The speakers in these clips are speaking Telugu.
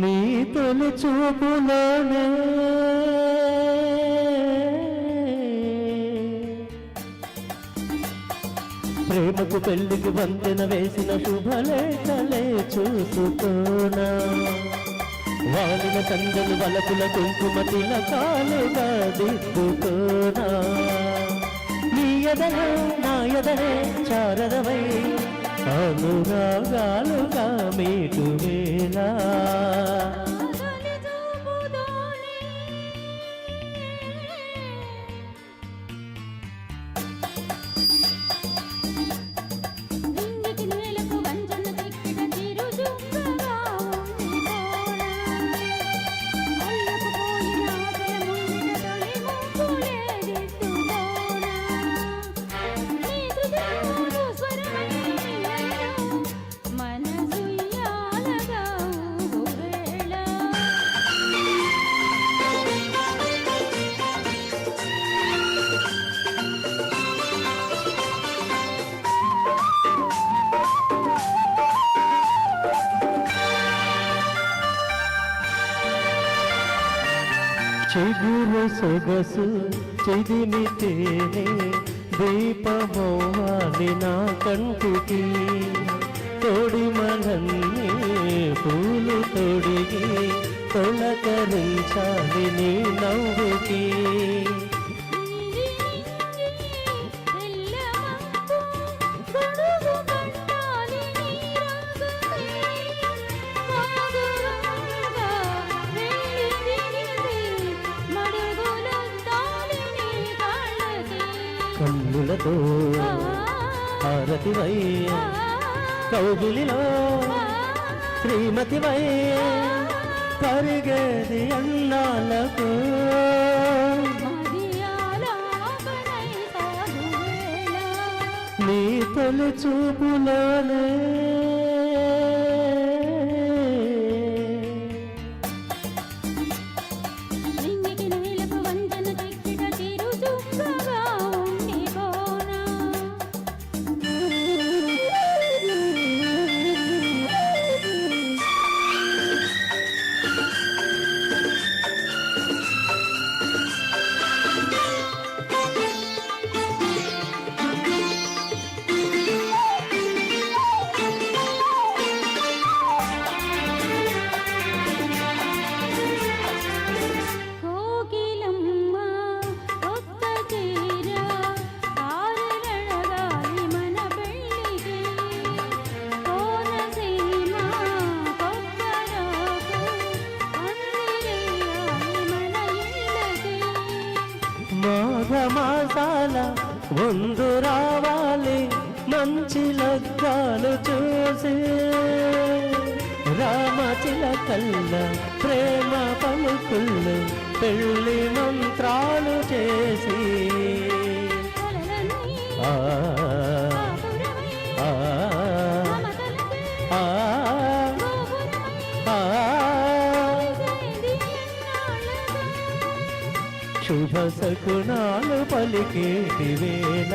నీ తొలి చూపులోనే ప్రేమకు పెళ్ళికి వంతెన వేసిన శుభలేఖలే చూసుకోనా వాలిన తండ్రులు వలకుల కుంకుమ తిలకాలుగా దిద్దుకోనా నీ ఎదనే నా ఎదనే చారదవై అనురాగాలుగా మీటువేలా. చిగురు సొగసు చెదిమి తేనే దీపమోవాలి నా కంటికి. తొడిమలన్నీ పూలు తొడిగి తొలకరించాలి నీ నవ్వుకి. కన్నులతో హారతివై కౌగిలిలో శ్రీమతివై కరిగేది అన్నాలకు నీ తొలి చూపులోనే మాఘమాసాల ముందు రావాలి మంచి లగ్గాలు చూసి. రామచిలకల్ల ప్రేమ పలుకుళ్ళు పెళ్ళి మంత్రాలు చేసి. ఆ ఆ ఆ శుభ శకునాలు పలికేటి వేళ.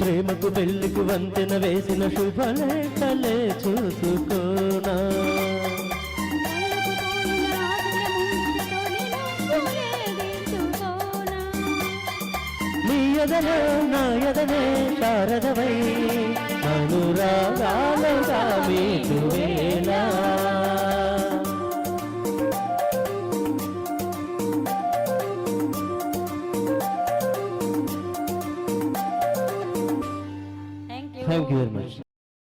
ప్రేమకు పెళ్ళికి వంతెన వేసిన శుభలేఖలే చూసుకోనా. నీ ఎదనే నా ఎదనే శారదవై. అనురాగాలుగా మీకు వేళ thank you thank you very much